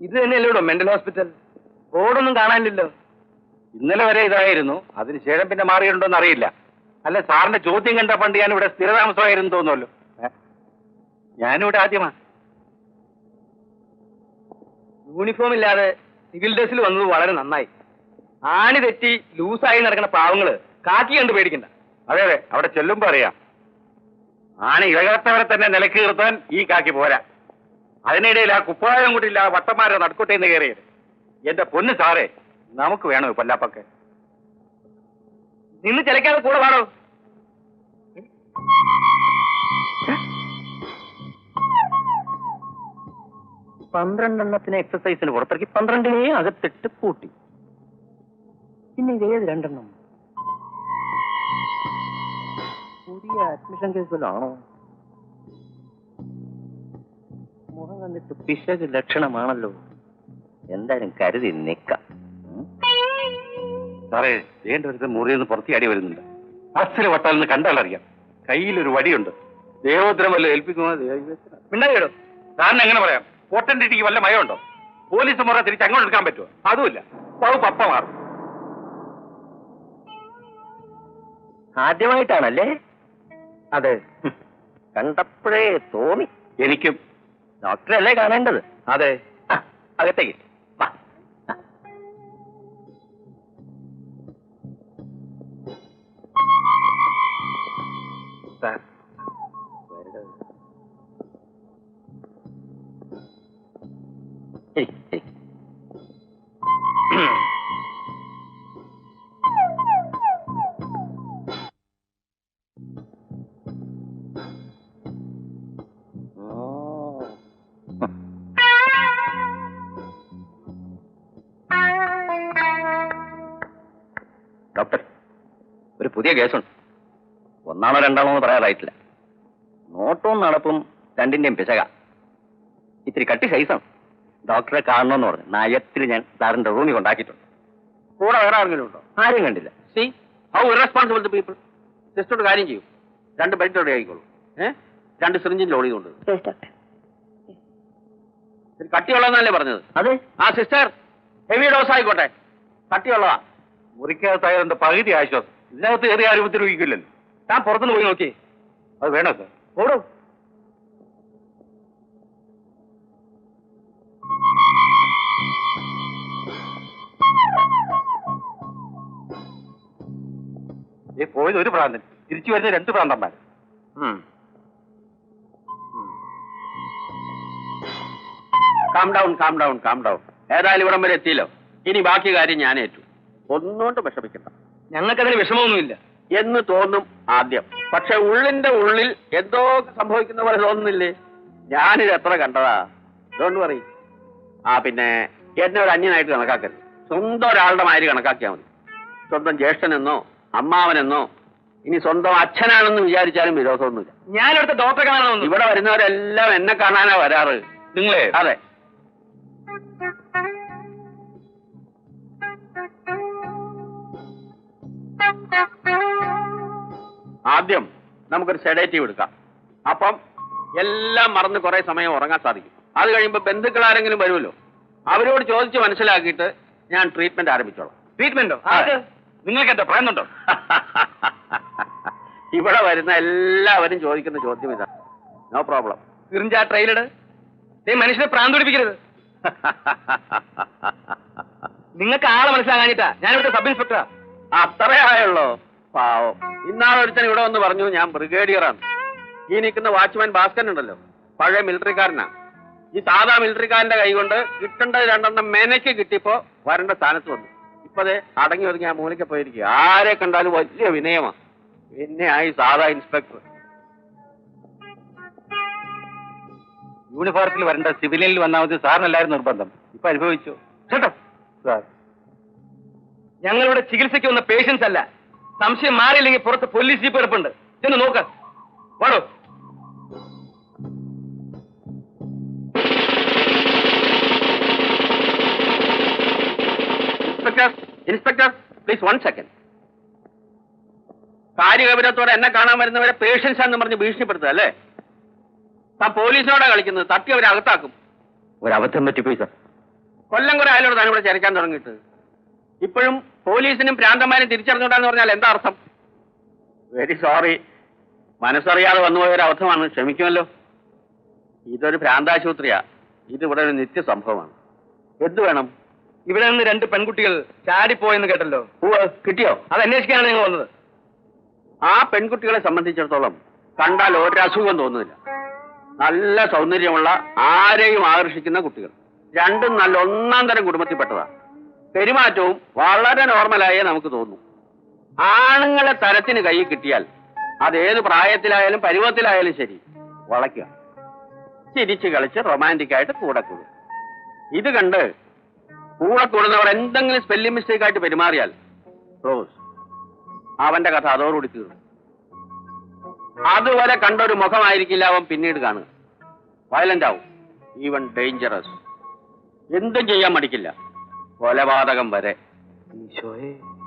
ഇത് തന്നെയല്ലോ mental hospital റോഡൊന്നും കാണാനില്ലല്ലോ. ഇന്നലെ വരെ ഇതായിരുന്നു. അതിനുശേഷം പിന്നെ മാറിയിട്ടുണ്ടോന്ന് അറിയില്ല അല്ല സാറിന്റെ ചോദ്യം കണ്ട പണ്ട് ഞാൻ ഇവിടെ സ്ഥിരതാമസമായിരുന്നു തോന്നുമല്ലോ? ഞാനിവിടെ ആദ്യമാ. യൂണിഫോം ഇല്ലാതെ സിവിൽ ഡ്രസ്സിൽ വന്നത് വളരെ നന്നായി. ആണി തെറ്റി ലൂസായി നടക്കുന്ന പാവങ്ങൾ കാക്കി കണ്ട് പേടിക്കണ്ട. അതെ അതെ അവിടെ ചെല്ലുമ്പോ അറിയാം. ആണി ഇളകത്തവരെ തന്നെ നിലയ്ക്ക് നിർത്താൻ ഈ കാക്കി പോരാ. അതിനിടയിൽ ആ കുപ്പായം കൂട്ടില്ല ആ വട്ടന്മാരെ നടുക്കോട്ടേന്ന് കയറിയത്. എന്റെ പൊന്ന് സാറേ നമുക്ക് വേണോ പല്ലാപ്പൊക്കെ? നിന്ന് ചിലക്കാതെ കൂടെ വേണോ പന്ത്രണ്ടെണ്ണത്തിന് എക്സസൈസിന് പുറത്തിറക്കി പന്ത്രണ്ടിനെ അകത്തിട്ട് പൂട്ടി. പിന്നെ ഇതേത് രണ്ടെണ്ണം? പുതിയ അഡ്മിഷൻ കേസ് വല്ലതാണോ മുഖം കണ്ടിട്ട് പിശക് ലക്ഷണമാണല്ലോ. എന്തായാലും കരുതി നിക്കാം. സാറേ വേണ്ട ഒരു മുറിയിൽ നിന്ന് പുറത്തിയാടി വരുന്നുണ്ട്. അസ്ഥിര വട്ടാൽ നിന്ന് കണ്ടാലറിയാം കയ്യിലൊരു വടിയുണ്ട്. ദേവോദ്രം വല്ല ഏൽപ്പിക്കുമോ മിണ്ടായിടോ സാറിന് എങ്ങനെ പറയാം? കോട്ടന്റെ ഇടിക്ക് വല്ല മയമുണ്ടോ? പോലീസ് മുറ തിരിച്ച് അങ്ങോട്ട് എടുക്കാൻ പറ്റുമോ? അതുമില്ല. പവ് പപ്പ മാറും. ആദ്യമായിട്ടാണല്ലേ? അതെ. കണ്ടപ്പോഴേ തോന്നി. എനിക്കും ഡോക്ടറല്ലേ കാണേണ്ടത്? അതെ. അകത്തേക്ക്. ഒരു പുതിയ കേസുണ്ട്. ഒന്നാണോ രണ്ടാണോ എന്ന് പറയാറായിട്ടില്ല. നോട്ടവും നടപ്പും രണ്ടിന്റെയും പിശക. ഇത്തിരി കട്ടി സൈസാണ്. ഡോക്ടറെ കാണണമെന്ന് പറഞ്ഞു. നയത്തിൽ ഞാൻ സാറിന്റെ റൂമിൽ കൊണ്ടാക്കിയിട്ടുണ്ട്. കൂടെ വേറെ ആരെങ്കിലും ഉണ്ടോ? ആരും കണ്ടില്ല. See how irresponsible the people. ജസ്റ്റോട് കാര്യം ചെയ്യൂ. രണ്ട് ബെഡ് റെഡി ആയിക്കോളൂ. ഏഹ് രണ്ട് സിറിഞ്ചിൻ ലോഡി കൊണ്ട് കട്ടിയുള്ളതെന്നല്ലേ പറഞ്ഞത്? അതെ. ആ സിസ്റ്റർ ഹെവി ഡോസ് ആയിക്കോട്ടെ. കട്ടിയുള്ളതാ. മുറിക്കകത്തായതിന്റെ പകുതി ആശ്വാസം. ഇതിനകത്ത് കയറി ആരും ഉപദ്രവിക്കില്ലല്ലോ. ഞാൻ പുറത്തുനിന്ന് പോയി നോക്കി. അത് വേണോ സാർ ഓടോ. ഈ പോയത് ഒരു പ്രാന്തൻ. തിരിച്ചു വരുന്ന രണ്ട് പ്രാന്തന്മാർ calm down calm down calm down ഏതായാലും ഇവിടം വരെ എത്തിയല്ലോ. ഇനി ബാക്കി കാര്യം ഞാൻ ഏറ്റു. ഒന്നുകൊണ്ട് വിഷമിക്കണ്ട. ഞങ്ങൾക്കതിന് വിഷമമൊന്നുമില്ല. എന്ന് തോന്നും ആദ്യം. പക്ഷെ ഉള്ളിന്റെ ഉള്ളിൽ എന്തോ സംഭവിക്കുന്ന പോലെ തോന്നുന്നില്ലേ? ഞാനിത് എത്ര കണ്ടതാ? ഡോണ്ട് പറയും ആ പിന്നെ എന്നെ ഒരു അന്യനായിട്ട് കണക്കാക്കരുത്. സ്വന്തം ഒരാളുടെ മാതിരി കണക്കാക്കിയാൽ മതി. സ്വന്തം ജ്യേഷ്ഠനെന്നോ അമ്മാവനെന്നോ ഇനി സ്വന്തം അച്ഛനാണെന്ന് വിചാരിച്ചാലും വിരോധമൊന്നുമില്ല. ഞാനിവിടുത്തെ ഡോക്ടറെ കാണാനൊന്നും ഇവിടെ വരുന്നവരെല്ലാം എന്നെ കാണാനാ വരാറ്. നിങ്ങളെ? അതെ. ആദ്യം നമുക്കൊരു സെഡേറ്റീവ് എടുക്കാം. അപ്പം എല്ലാം മറന്ന് കുറെ സമയം ഉറങ്ങാൻ സാധിക്കും. അത് കഴിയുമ്പോൾ ബന്ധുക്കൾ ആരെങ്കിലും വരുമല്ലോ? അവരോട് ചോദിച്ച് മനസ്സിലാക്കിയിട്ട് ഞാൻ ട്രീറ്റ്മെന്റ് ആരംഭിച്ചോളാം. ട്രീറ്റ്മെന്റോ നിങ്ങൾക്ക് എന്താ പറയുന്നുണ്ടോ ഇവിടെ വരുന്ന എല്ലാവരും ചോദിക്കുന്ന ചോദ്യം ഇതാണ് നോ പ്രോബ്ലം സിറിഞ്ച് ആ ട്രെയിലിട് മനുഷ്യനെ പ്രാന്ത് പിടിപ്പിക്കരുത്. നിങ്ങൾക്ക് ആളെ മനസ്സിലാകാഞ്ഞിട്ടാ. ഞാനിവിടുത്തെ സബ് ഇൻസ്പെക്ടറാ അത്രേ ആയുള്ളൂ. പാവം. ഇന്നാളൊരുത്തൻ ഇവിടെ വന്ന് പറഞ്ഞു ഞാൻ ബ്രിഗേഡിയറാണ്. ഈ നിൽക്കുന്ന വാച്ച്മാൻ ഭാസ്കരൻ ഉണ്ടല്ലോ. പഴയ മിലിറ്ററിക്കാരനാ. ഈ സാധാ മിലിറ്ററിക്കാരന്റെ കൈ കൊണ്ട് കിട്ടേണ്ട രണ്ടെണ്ണം മെനയ്ക്ക് കിട്ടിയപ്പോ വരേണ്ട സ്ഥാനത്ത് വന്നു. ഇപ്പൊ അതെ അടങ്ങി ഒതുങ്ങി ആ മൂലയ്ക്ക് പോയിരിക്കുക. ആരെ കണ്ടാലും വലിയ വിനയമാ. പിന്നെ ആയി സാധാ ഇൻസ്പെക്ടർ. യൂണിഫോർത്തിൽ വരേണ്ട സിവിലിയനിൽ വന്നാൽ മതി. സാറിനല്ലായിരുന്നു നിർബന്ധം. ഇപ്പൊ അനുഭവിച്ചു. കേട്ടോ സാർ. ഞങ്ങളിവിടെ ചികിത്സയ്ക്ക് വന്ന പേഷ്യൻസ് അല്ല. സംശയം മാറിയില്ലെങ്കിൽ പുറത്ത് പോലീസ് ജീപ്പ് കിടപ്പുണ്ട്. ചെന്ന് നോക്ക്. വേണോ inspector inspector please one second. കാര്യഗൗരവത്തോടെ എന്നെ കാണാൻ വരുന്നവരെ പേഷ്യൻസ് എന്ന് പറഞ്ഞ് ഭീഷണിപ്പെടുത്തുക അല്ലേ? താൻ പോലീസിനോടാ കളിക്കുന്നത്. തട്ടി അവരെ അകത്താക്കും. ഒരു അബദ്ധം പറ്റിപ്പോയി സാർ. കൊല്ലം കുറെ അയലോട് താൻ ഇവിടെ ചരക്കാൻ തുടങ്ങിയിട്ട്. ഇപ്പോഴും പോലീസിനും പ്രാന്തമാരും തിരിച്ചറിഞ്ഞൂടാന്ന് പറഞ്ഞാൽ എന്താ അർത്ഥം? വെരി സോറി മനസ്സറിയാതെ വന്നുപോയ ഒരു അബദ്ധമാണ് ക്ഷമിക്കുമല്ലോ. ഇതൊരു ഭ്രാന്താശുപത്രിയാ. ഇതിവിടെ ഒരു നിത്യ സംഭവമാണ് എന്ത് വേണം? ഇവിടെ നിന്ന് രണ്ട് പെൺകുട്ടികൾ ചാടിപ്പോയെന്ന് കേട്ടല്ലോ. കിട്ടിയോ? അത് അന്വേഷിക്കാനാണ് നിങ്ങൾ വന്നത്. ആ പെൺകുട്ടികളെ സംബന്ധിച്ചിടത്തോളം കണ്ടാൽ ഒരസുഖം തോന്നുന്നില്ല. നല്ല സൗന്ദര്യമുള്ള ആരെയും ആകർഷിക്കുന്ന കുട്ടികൾ. രണ്ടും നല്ല ഒന്നാം തരം കുടുംബത്തിൽപ്പെട്ടതാണ് പെരുമാറ്റവും വളരെ നോർമലായേ നമുക്ക് തോന്നും. ആണുങ്ങളെ തരത്തിന് കൈ കിട്ടിയാൽ അത് ഏത് പ്രായത്തിലായാലും പരുവത്തിലായാലും ശരി വളയ്ക്കുക. ചിരിച്ച് കളിച്ച് റൊമാന്റിക് ആയിട്ട് കൂടെ കൂടും ഇത് കണ്ട് കൂടെ കൂടുന്നവർ എന്തെങ്കിലും സ്പെല്ലിംഗ് മിസ്റ്റേക്ക് ആയിട്ട് പെരുമാറിയാൽ റോസ് അവന്റെ കഥ അതോടുകൂടി തീർന്നു. അതുവരെ കണ്ടൊരു മുഖമായിരിക്കില്ല അവൻ പിന്നീട് കാണുക. വയലന്റ് ആവും. ഈവൻ ഡേഞ്ചറസ് എന്തും ചെയ്യാൻ മടിക്കില്ല. കൊലപാതകം വരെ. ഈശോയെ.